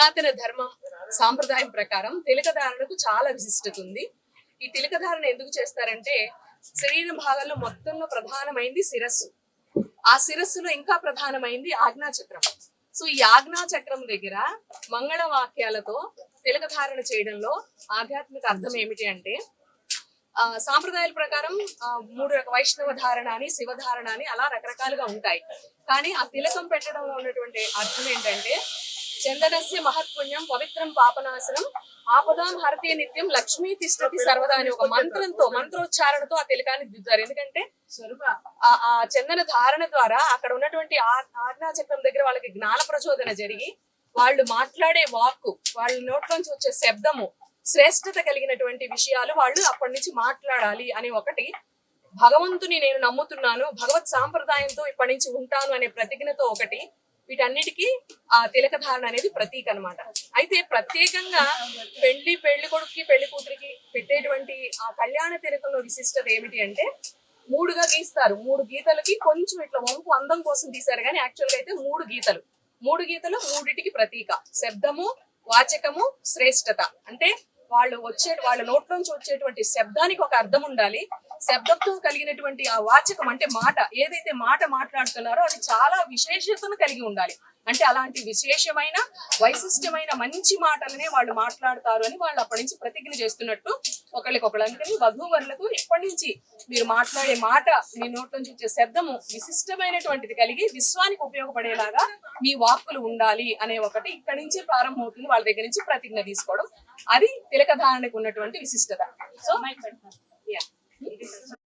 పురాతన ధర్మం సాంప్రదాయం ప్రకారం తిలకధారణకు చాలా విశిష్టత ఉంది. ఈ తిలకధారణ ఎందుకు చేస్తారంటే శరీర భాగాల్లో మొత్తంలో ప్రధానమైంది శిరస్సు. ఆ శిరస్సులో ఇంకా ప్రధానమైంది ఆజ్ఞాచక్రం. సో ఈ ఆజ్ఞాచక్రం దగ్గర మంగళ వాక్యాలతో తిలకధారణ చేయడంలో ఆధ్యాత్మిక అర్థం ఏమిటి అంటే ఆ, సాంప్రదాయాల ప్రకారం మూడు రక వైష్ణవ ధారణ అని శివధారణ అని అలా రకరకాలుగా ఉంటాయి. కానీ ఆ తిలకం పెట్టడంలో ఉన్నటువంటి అర్థం ఏంటంటే చందనస్య మహత్పుణ్యం పవిత్రం పాపనాశనం ఆపదాం హరతే నిత్యం లక్ష్మీ తిష్టతి సర్వదా అని ఒక మంత్రంతో మంత్రోచ్చారణతో ఆ తిలకాన్ని దిద్దారు ఎందుకంటే ఆ- ఆ చందన ధారణ ద్వారా అక్కడ ఉన్నటువంటి ఆ- ఆజ్ఞాచక్రం దగ్గర వాళ్ళకి జ్ఞాన ప్రచోదన జరిగి వాళ్ళు మాట్లాడే వాక్కు వాళ్ళ నోట్లోంచి వచ్చే శబ్దము శ్రేష్టత కలిగినటువంటి విషయాలు వాళ్ళు అప్పటి నుంచి మాట్లాడాలి అని ఒకటి భగవంతుని నేను నమ్ముతున్నాను భగవత్ సాంప్రదాయంతో ఇప్పటి నుంచి ఉంటాను అనే ప్రతిజ్ఞతో ఒకటి వీటన్నిటికీ ఆ తిలక ధారణ అనేది ప్రతీక అన్నమాట. అయితే ప్రత్యేకంగా పెళ్ళి పెళ్ళి కొడుకుకి పెళ్ళి కూతురికి పెట్టేటువంటి ఆ కళ్యాణ తిలకంలో విశిష్టత ఏమిటి అంటే మూడుగా గీస్తారు. మూడు గీతలకి కొంచెం ఇట్లా వంపు అందం కోసం తీశారు కానీ యాక్చువల్గా అయితే మూడు గీతలు. మూడు గీతలు మూడిటికి ప్రతీక. శబ్దము వాచకము శ్రేష్టత. అంటే వాళ్ళు వచ్చే వాళ్ళ నోట్లోంచి వచ్చేటువంటి శబ్దానికి ఒక అర్థం ఉండాలి. శబ్దంతో కలిగినటువంటి ఆ వాచకం అంటే మాట ఏదైతే మాట మాట్లాడుతున్నారో అది చాలా విశేషతను కలిగి ఉండాలి. అంటే అలాంటి విశేషమైన వైశిష్టమైన మంచి మాటలనే వాళ్ళు మాట్లాడతారు అని వాళ్ళు అప్పటి నుంచి ప్రతిజ్ఞ చేస్తున్నట్టు ఒకళ్ళకొకళ్ళు అందుకని వధూవరులకు ఇప్పటి నుంచి మీరు మాట్లాడే మాట మీ నోట్ నుంచి వచ్చే శబ్దము విశిష్టమైనటువంటిది కలిగి విశ్వానికి ఉపయోగపడేలాగా మీ వాక్కులు ఉండాలి అనే ఒకటి ఇక్కడి నుంచే ప్రారంభమవుతుంది. వాళ్ళ దగ్గర నుంచి ప్రతిజ్ఞ తీసుకోవడం. అది తిలక ధారణకు ఉన్నటువంటి విశిష్టత. So yeah 嗯。